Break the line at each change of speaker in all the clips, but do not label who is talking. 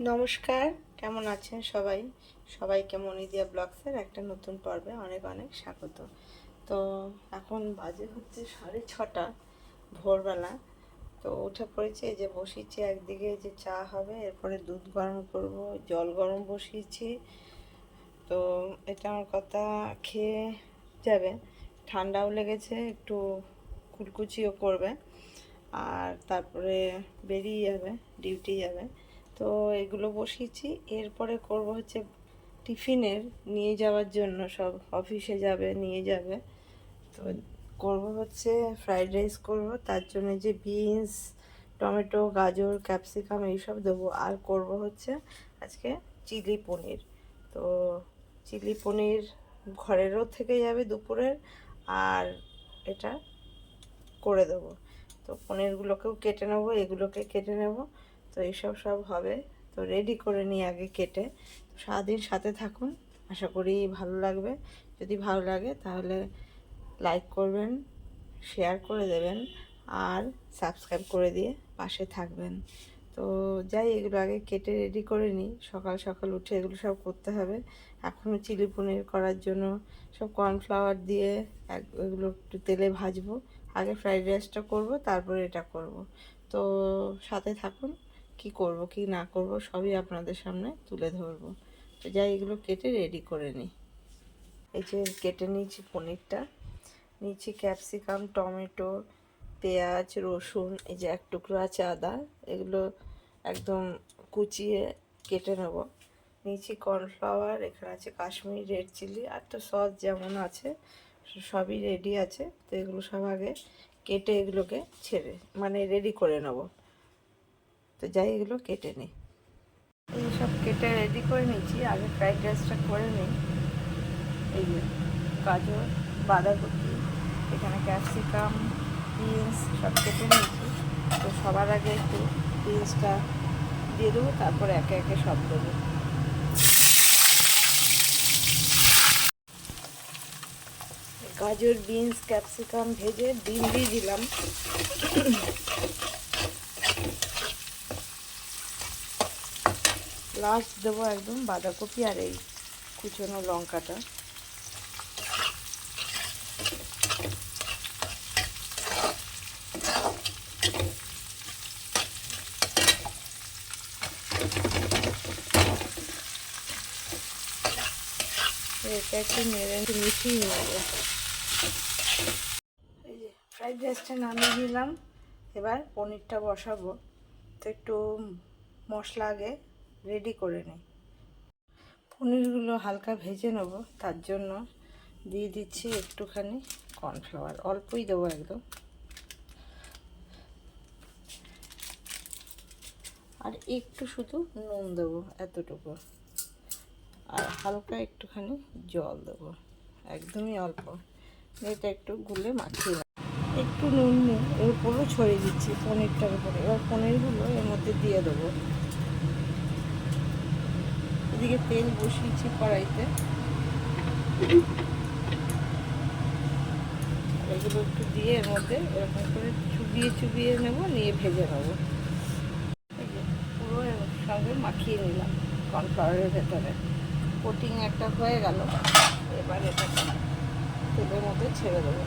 নমস্কার, কেমন আছেন সবাই? সবাইকে মনিদিয়া ব্লগসের একটা নতুন পর্বে অনেক অনেক স্বাগত। তো এখন বাজে হচ্ছে সাড়ে ছটা ভোরবেলা। তো উঠে পড়েছি যে বসিয়েছি একদিকে যে চা হবে, এরপরে দুধ গরম করব, জল গরম বসিয়েছি। তো এটা আমার কথা, খেয়ে যাবে। ঠান্ডাও লেগেছে, একটু কুলকুচিও করবে। আর তারপরে বেরিয়ে যাবে, ডিউটি যাবে। তো এগুলো বসিয়েছি। এরপরে করব হচ্ছে টিফিনের নিয়ে যাওয়ার জন্য সব অফিসে যাবে, নিয়ে যাবে। তো করব হচ্ছে ফ্রাইড রাইস করব, তার জন্য যে বিনস, টমেটো, গাজর, ক্যাপসিকাম এইসব দেবো। আর করব হচ্ছে আজকে চিলি পনির। তো চিলি পনির ঘরেরও থেকে যাবে দুপুরের, আর এটা করে দেবো। তো পনিরগুলোকেও কেটে নেব, এগুলোকে কেটে নেব। তো এইসব সব হবে। তো রেডি করে নিই আগে কেটে। সারাদিন সাথে থাকুন। আশা করি ভালো লাগবে। যদি ভালো লাগে তাহলে লাইক করবেন শেয়ার করে দেবেন আর সাবস্ক্রাইব করে দিয়ে পাশে থাকবেন। তো যাই, এগুলো আগে কেটে রেডি করে নিই। সকাল সকাল উঠে এগুলো সব করতে হবে। এখনও চিলি পনির করার জন্য সব কর্নফ্লাওয়ার দিয়ে এগুলো একটু তেলে ভাজবো। আগে ফ্রাইড রাইসটা করব, তারপরে এটা করব। তো সাথে থাকুন। কি করব, কি না করব, সবই আপনাদের সামনে তুলে ধরবো। তো যাই, এগুলো কেটে রেডি করে নিই। এই যে কেটে নিয়েছি পনিরটা। নিয়েছি ক্যাপসিকাম টমেটো, পেঁয়াজ, রসুন, এই যে এক টুকরো আছে আদা, এগুলো একদম কুচিয়ে কেটে নেব। নিয়েছি কর্নফ্লাওয়ার এখানে আছে কাশ্মীরি রেড চিলি আর তো সস যেমন আছে, সবই রেডি আছে। তো এগুলো সব আগে কেটে এগুলোকে ছেড়ে মানে রেডি করে নেব। তো যাই, এগুলো কেটে নিই। এই সব কেটে রেডি করে নিয়েছি। আগে ফ্রাইড রাইসটা করে নিই। এই যে গাজর, বাঁধাকপি, এখানে ক্যাপসিকাম বিনস সব কেটে নিয়েছি। তো সবার আগে একটু বিনসটা দিয়ে দেবো, তারপরে একে একে সব দেবো। গাজর বিনস ক্যাপসিকাম ভেজে ডিম দিয়ে দিলাম। লাস্ট দেবো একদম বাঁধাকপি আর এই কুচনো লঙ্কাটা। এটা একটু নেড়ে মিশিয়ে নেব। এই যে ফ্রাইড রাইসটা নামিয়ে দিলাম এবার পনিরটা বসাবো। তো একটু মশলা আগে রেডি করে নিই। পনিরগুলো হালকা ভেজে নেব, তার জন্য দিয়ে দিচ্ছি একটুখানি কর্নফ্লাওয়ার অল্পই দেবো একদম। আর একটু শুধু নুন দেবো এতটুকু। আর হালকা একটুখানি জল দেবো, একদমই অল্প। এটা একটু গুলে মাখিয়ে। একটু নুন নিয়ে এর উপরেও ছড়িয়ে দিচ্ছি পনিরটার উপরে। এবার পনিরগুলো এর মধ্যে দিয়ে দেবো। এদিকে তেল বসিয়েছি কড়াইতে। এগুলো একটু দিয়ে এর মধ্যে এরকম করে চুবিয়ে চুবিয়ে নেব, নিয়ে ভেজে নেব। পুরো সঙ্গে মাখিয়ে নিলাম কর্নফ্লাওয়ারের ভেতরে। কোটিং একটা হয়ে গেল, এবার এটাকে তেলের মধ্যে ছেড়ে দেবো।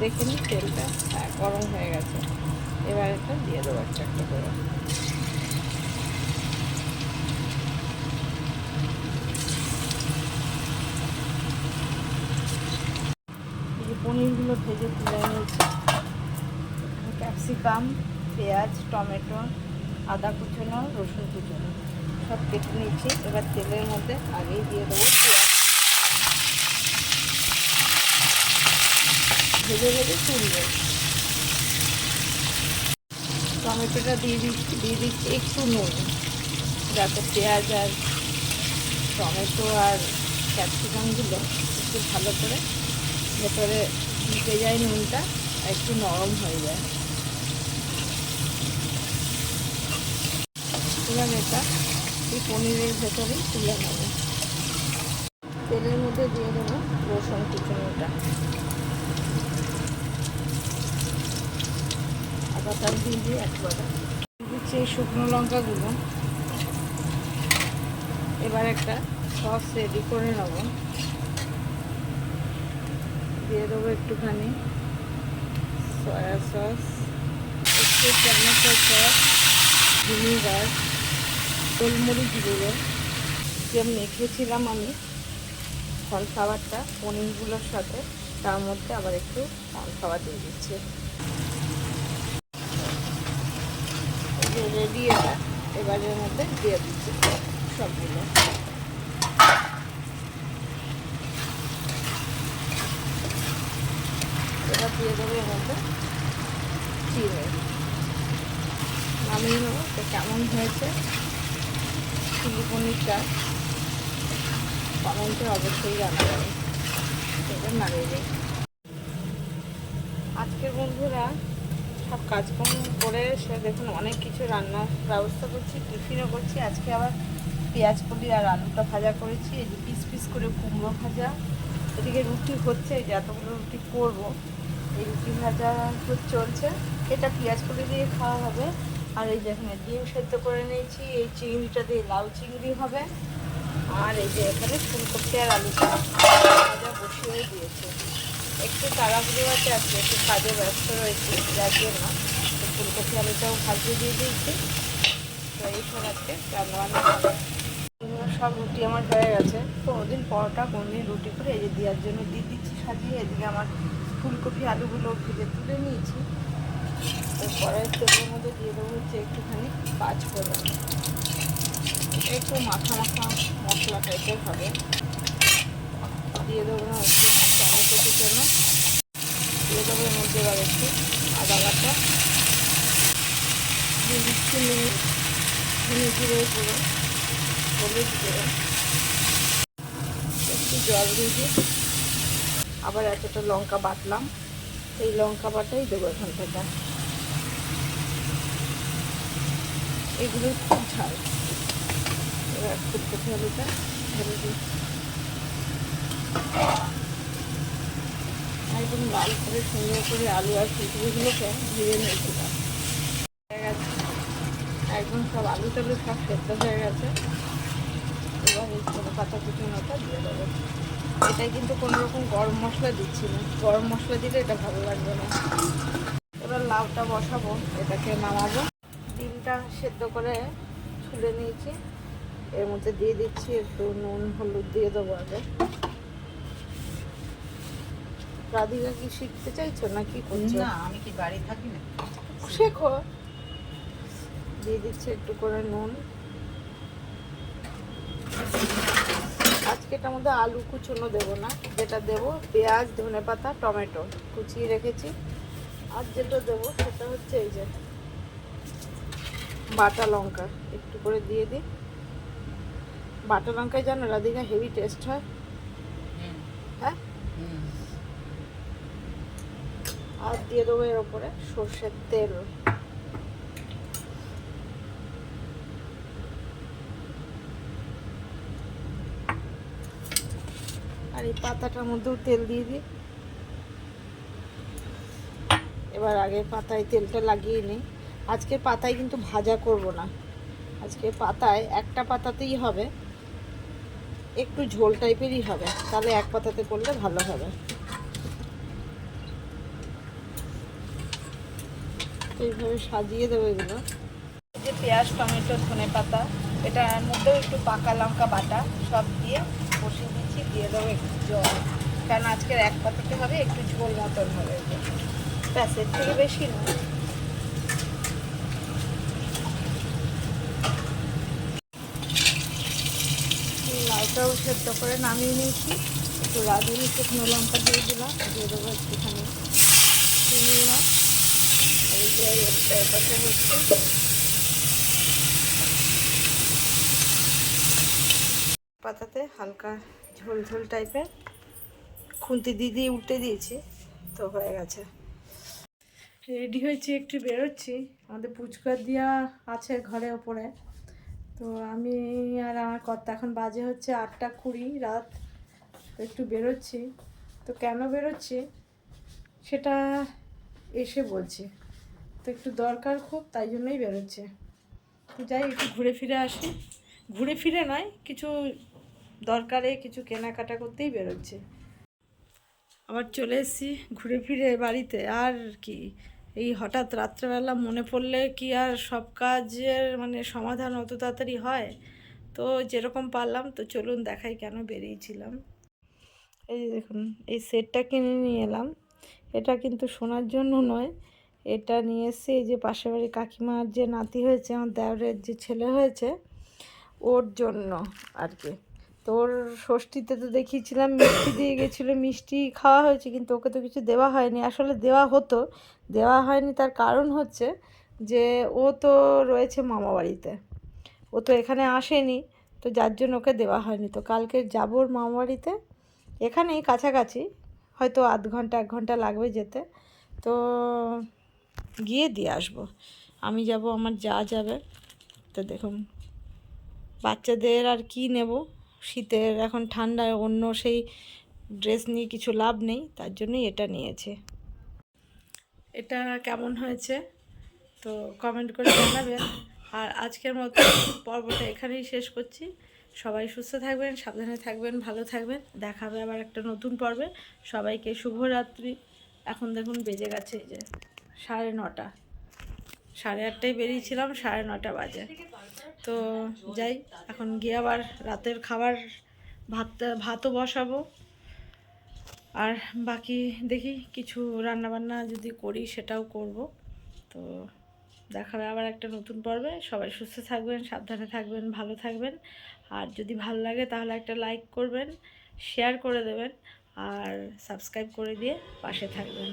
দেখে নিই তেলটা হ্যাঁ গরম হয়ে গেছে। এবার এটা দিয়ে দেবো একটা একটা করে। পনিরগুলো ভেজে তুলে নিয়েছি। ক্যাপসিকাম, পেঁয়াজ, টমেটো, আদা কুচনো, রসুন কুচনো সব কেটে নিয়েছি। এবার তেলের মধ্যে আগেই দিয়ে দেবো ভেজে ভেজে তুলবে। টমেটোটা দিয়ে দিচ্ছি দিয়ে দিচ্ছি একটু নুন, যাতে পেঁয়াজ আর টমেটো আর ক্যাপসিকামগুলো একটু ভালো করে ভেতরে ঢুকে যায় নুনটা, একটু নরম হয়ে যায়। এবার এটা, এই পনিরের ভেতরে তুলে নেব। তেলের মধ্যে দিয়ে দেবো রসুন কুচনোটা। আদাটা দিয়ে দিয়ে একবারে দিচ্ছি এই শুকনো লঙ্কাগুলো। এবার একটা সস রেডি করে নেব। দিয়ে দেবো একটুখানি। সয়া সস, একটু টমেটো সস ভিনিগার গোলমরিচ গুঁড়ো। যে মেখেছিলাম আমি কর্নফ্লাওয়ারটা, পনিরগুলোর সাথে, তার মধ্যে আবার একটু কর্নফ্লাওয়ার দিয়ে দিচ্ছি। রেডি এটা এবারের মধ্যে দিয়ে দিচ্ছি সবগুলো এবার দিয়ে দেবো এর মধ্যে। চিড়ে নামিয়ে নেব। তো কেমন হয়েছে? চিলি পনিরটা কমেন্টে অবশ্যই জানাবেন। সেটা নামিয়ে দিই আজকের বন্ধুরা সব কাজকর্ম করে এসে দেখুন অনেক কিছু রান্নার ব্যবস্থা করছি, টিফিনও করছি। আজকে আবার পেঁয়াজ কলি আর আলুটা ভাজা করেছি। এই যে পিস পিস করে কুমড়ো ভাজা। এদিকে রুটি হচ্ছে, এই যে এতগুলো রুটি করব। এই রুটি ভাজা চলছে। এটা পেঁয়াজ কলি দিয়ে খাওয়া হবে। আর এই যে এখানে ডিম সেদ্ধ করে নিয়েছি, এই চিংড়িটা দিয়ে লাউ চিংড়ি হবে। আর এই যে এখানে ফুলকপি আর আলুটা ভাজা বসিয়ে দিয়েছে। একটু তাড়াহুড়ো আছে, আজকে একটু কাজে ব্যস্ত রয়েছে, যার জন্য ফুলকপি আলুটাও ভাজিয়ে দিয়ে দিয়েছি। তো এইসব আজকে সব রুটি আমার হয়ে গেছে। কোনোদিন পরোটা, কোনোদিন রুটি করে এই যে দেওয়ার জন্য দিয়ে দিচ্ছি সাজিয়ে। এদিকে আমার ফুলকপি আলুগুলো ভেজে তুলে নিয়েছি। তো তেলের মধ্যে দিয়ে দেবো হচ্ছে একটুখানি পাঁচ এটা একটু মাখা মাখা মশলা টাইপের হবে। দিয়ে দেবো না হচ্ছে টমেটো কুচানো। দিয়ে দেবো এর মধ্যে এবার একটু আদা বাটা। হলুদ গুঁড়ো। একটু জল দিয়ে আবার এতটা লঙ্কা বাটলাম। এই লঙ্কা বাটাই দেবো এখান থেকে। এগুলো খুব ঝাল। এবার ফুটকপি আলুটা ঢেলে দিই একদম লাল করে সুন্দর করে আলু আর ফুলকপিগুলোকে ভেজে নিয়েছিলাম। একদম সব আলু টালু সব সেদ্ধ হয়ে গেছে। এবার এই ছোটো পাতা কুচুনোটা দিয়ে দেবো। এটাই কিন্তু কোনো রকম গরম মশলা দিচ্ছি না। গরম মশলা দিলে এটা ভালো লাগবে না। এবার লাউটা বসাবো এটাকে নামাবো। ডিমটা সেদ্ধ করে ছুলে নিয়েছি। এর মধ্যে দিয়ে দিচ্ছি একটু নুন হলুদ দিয়ে দেবো আগে। রাধিকা কি শিখতে চাইছো না কি করছ?
না আমি কি বাড়ি থাকি না
শেখো। দিয়ে দিচ্ছি একটু করে নুন। আজকে এটার মধ্যে আলু কুচুনো দেবো না যেটা দেবো পেঁয়াজ ধনে পাতা টমেটো কুচিয়ে রেখেছি। আর যেটা দেবো সেটা হচ্ছে এই যে বাটা লঙ্কা একটু করে দিয়ে দিই। বাটা লঙ্কায় জানো রাধিকা হেভি টেস্ট হয়? হ্যাঁ? আর দিয়ে দেবো এর ওপরে সর্ষের তেল। আর এই পাতাটার মধ্যেও তেল দিয়ে দিই। এবার আগে পাতায় তেলটা লাগিয়ে নিই। আজকে পাতায় কিন্তু ভাজা করব না। আজকে পাতায় একটা পাতাতেই হবে। একটু ঝোল টাইপেরই হবে। তাহলে এক পাতাতে করলে ভালো হবে। এইভাবে সাজিয়ে দেবো এগুলো। যে পেঁয়াজ, টমেটো ধনে পাতা এটার মধ্যেও একটু পাকা লঙ্কা বাটা সব দিয়ে বসিয়ে দিচ্ছি দিয়ে দেবো একটু জল। কারণ আজকের এক পাতাতে হবে, একটু ঝোল মতন হবে। ব্যাস, এর থেকে বেশি না। লাউটাও সেদ্ধ করে নামিয়ে নিয়েছি। একটু রাঁধুনি শুকনো লঙ্কা দিয়ে দিলাম, দিয়ে দেবো একটুখানি চিনি মাছ এই যে হচ্ছে পাতাতে হালকা ঝোল ঝোল টাইপের। খুন্তি দিয়ে দিয়ে উল্টে দিয়েছি, তো হয়ে গেছে। রেডি হয়েছি, একটু বেরোচ্ছি। আমাদের পুচকা দিয়া আছে ঘরে ওপরে। তো আমি আর আমার কর্তা এখন বাজে হচ্ছে আটটা কুড়ি রাত। একটু বেরোচ্ছি। তো কেন বেরোচ্ছি? সেটা এসে বলছি। তো একটু দরকার খুব, তাই জন্যই বেরোচ্ছে। তো যাই, একটু ঘুরে ফিরে আসি। ঘুরে ফিরে নয়, কিছু দরকারে কিছু কেনাকাটা করতেই বেরোচ্ছে। আবার চলে এসেছি ঘুরে ফিরে বাড়িতে। আর কি, এই হঠাৎ রাত্রেবেলা মনে পড়লে কি আর সব কাজের মানে সমাধান অত তাড়াতাড়ি হয়? তো যেরকম পারলাম, তো চলুন দেখাই কেন বেরিয়েছিলাম। এই দেখুন, এই সেটটা কিনে নিয়ে এলাম। এটা কিন্তু শোনার জন্য নয়, এটা নিয়ে এসে এই যে পাশের বাড়ি কাকিমার যে নাতি হয়েছে, আমার দেওরের যে ছেলে হয়েছে, ওর জন্য আর কি। তো ওর ষষ্ঠীতে তো দেখিয়েছিলাম, মিষ্টি দিয়ে গেছিল, মিষ্টি খাওয়া হয়েছে, কিন্তু ওকে তো কিছু দেওয়া হয়নি। আসলে দেওয়া হতো, দেওয়া হয়নি তার কারণ হচ্ছে যে ও তো রয়েছে মামা বাড়িতে। ও তো এখানে আসেনি, তো যার জন্য ওকে দেওয়া হয়নি। তো কালকে যাব ওর মামা বাড়িতে, এখানেই কাছাকাছি, হয়তো আধ ঘণ্টা, এক ঘণ্টা লাগবে যেতে। তো গিয়ে দিয়ে আসব। আমি যাব, আমার যা যাবে, তো দেখুন। বাচ্চাদের আর কি নেব? শীতের, এখন ঠান্ডায় অন্য সেই ড্রেস নিয়ে কিছু লাভ নেই, তার জন্যই এটা নিয়েছে। এটা কেমন হয়েছে? তো কমেন্ট করে জানাবেন। আর আজকের মতো পর্বটা এখানেই শেষ করছি। সবাই সুস্থ থাকবেন, সাবধানে থাকবেন, ভালো থাকবেন। দেখা হবে আবার একটা নতুন পর্বে। সবাইকে শুভরাত্রি। এখন দেখুন বেজে গেছে যে সাড়ে নটা। সাড়ে আটটায় বেরিয়েছিলাম, সাড়ে নটা বাজে। তো যাই, এখন গিয়ে আবার রাতের খাবার ভাত ভাতও বসাবো। আর বাকি দেখি কিছু রান্নাবান্না যদি করি সেটাও করব। তো দেখাবে আবার একটা নতুন পর্বে। সবাই সুস্থ থাকবেন, সাবধানে থাকবেন, ভালো থাকবেন। আর যদি ভালো লাগে তাহলে একটা লাইক করবেন, শেয়ার করে দেবেন। আর সাবস্ক্রাইব করে দিয়ে পাশে থাকবেন।